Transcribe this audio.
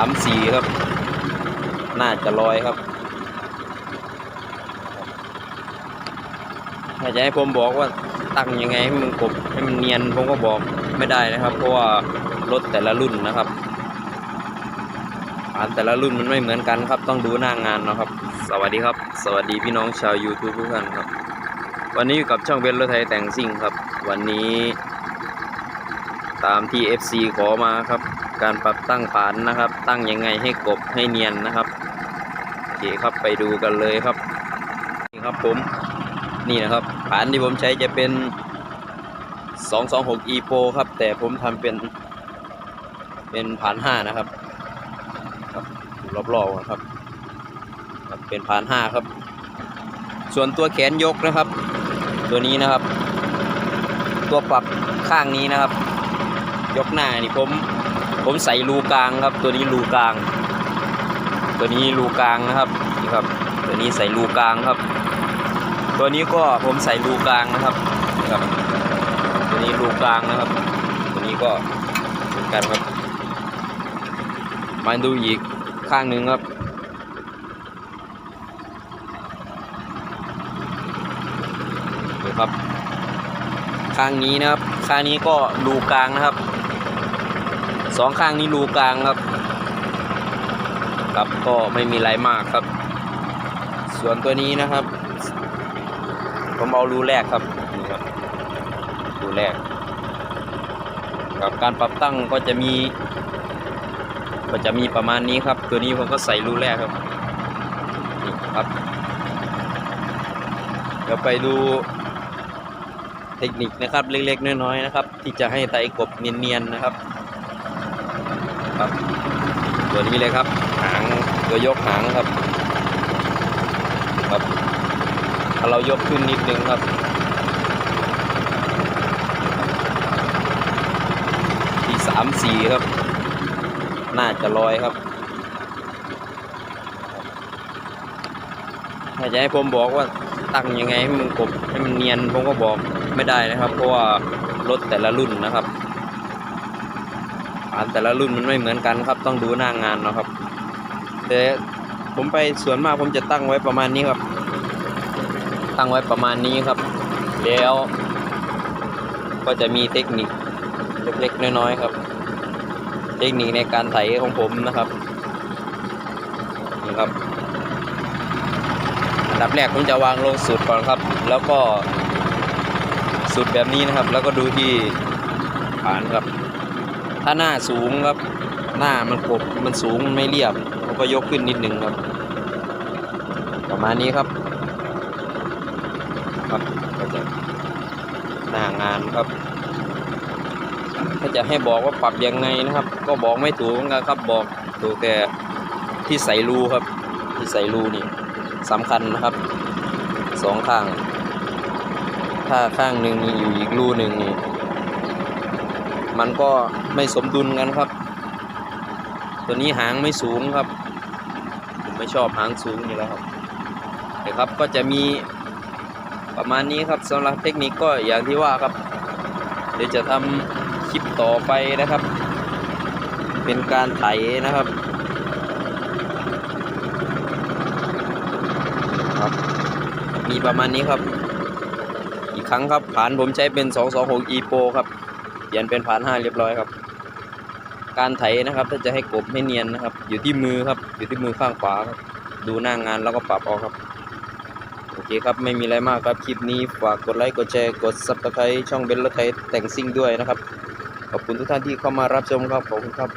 ามสี่ครับ น่าจะลอยครับถ้ากจะให้ผมบอกว่าตั้งยังไงให้มันกบให้มันเนียนผมก็บอกไม่ได้นะครับ เพราะว่ารถแต่ละรุ่นนะครับผ่านแต่ละรุ่นมันไม่เหมือนกันครับ ต้องดูหน้างานนะครับ สวัสดีครับ สวัสดีพี่น้องชาว YouTube ทุกท่านครับ วันนี้อยู่กับช่องเบนรถไทยแต่งซิ่งครับ วันนี้ ตามที่ FC ขอมาครับ การปรับตั้งฐานนะครับ ตั้งยังไงให้กบให้เนียนนะครับโอเคครับไปดูกันเลยครับนี่ครับผมนี่นะครับฐานที่ผมใช้จะเป็น 226 e pro ครับ แต่ผมทำเป็นเป็นผาน5นะครับครับรอบๆนะครับเป็นผาน5ครับ ส่วนตัวแขนยกนะครับ ตัวนี้นะครับ ตัวปรับข้างนี้นะครับ ยกหน้านี่ผม ผมใส่รูกลางครับ ตัวนี้รูกลาง ตัวนี้รูกลางนะครับนี่ครับ ตัวนี้ใส่รูกลางครับ ตัวนี้ก็ผมใส่รูกลางนะครับครับ ตัวนี้รูกลางนะครับ ตัวนี้ก็เหมือนกันครับมาดูอีกข้างหนึ่งครับดูครับ ข้างนี้นะครับ ข้างนี้ก็รูกลางนะครับ สองข้างนี้รูกลางครับ ครับก็ไม่มีอะไรมากครับ ส่วนตัวนี้นะครับ ผมเอารูแรกครับนี่ครับรูแรกกับการปรับตั้งก็จะมี ก็จะมีประมาณนี้ครับ ตัวนี้ผมก็ใส่รูแรกครับนี่ครับเดี๋ยวไปดูเทคนิคนะครับเล็กๆน้อยๆนะครับ ที่จะให้ไตกบเนียนๆนะครับ ครับ ตัวนี้เลยครับ หางตัวยกหางครับ ครับถ้าเรายกขึ้นนิดนึงครับที่สามสี่ครับ น่าจะลอยครับถ้าจะให้ผมบอกว่าตั้งยังไงให้มันกบให้มันเนียนผมก็บอกไม่ได้นะครับ เพราะว่ารถแต่ละรุ่นนะครับานแต่ละรุ่นมันไม่เหมือนกันครับ ต้องดูหน้างงานนะครับ แต่ผมไปส่วนมากผมจะตั้งไว้ประมาณนี้ครับ ตั้งไว้ประมาณนี้ครับ แล้ว ก็จะมีเทคนิคเล็กๆน้อยๆครับ เทคนิคในการไถของผมนะครับนี่ครับอันดับแรกผมจะวางลงสุดก่อนครับ แล้วก็สุดแบบนี้นะครับ แล้วก็ดูที่ฐานครับ ถ้าหน้าสูงครับ หน้ามันกบมันสูงมันไม่เรียบผมก็ยกขึ้นนิดนึงครับ ประมาณนี้ครับ ครับก็จะหน้างานครับ ถ้าจะให้บอกว่าปรับยังไงนะครับ ก็บอกไม่ถูกเหมือนกันครับบอกถูกแต่ที่ใส่รูครับ ที่ใส่รูนี่สำคัญนะครับสองข้าง ถ้าข้างหนึ่งอยู่อีกรูหนึ่งนี่ มันก็ไม่สมดุลกันครับ ตัวนี้หางไม่สูงครับ ผมไม่ชอบหางสูงอยู่แล้วครับนะครับก็จะมีประมาณนี้ครับสำหรับเทคนิคก็อย่างที่ว่าครับ เดี๋ยวจะทำคลิปต่อไปนะครับ เป็นการไถนะครับครับมีประมาณนี้ครับ อีกครั้งครับผานผมใช้เป็น 226 e pro ครับ เปลี่ยนเป็นพานห้าเรียบร้อยครับ การไถนะครับ ถ้าจะให้กบให้เนียนนะครับ อยู่ที่มือครับ อยู่ที่มือข้างขวาครับ ดูหน้างงานแล้วก็ปรับเอาครับ โอเคครับ ไม่มีอะไรมากครับ คลิปนี้ฝากกดไลค์ กดแชร์ กดซับสไครต์ช่องเบนรถไทยแต่งซิ่งด้วยนะครับ ขอบคุณทุกท่านที่เข้ามารับชมครับ ขอบคุณครับ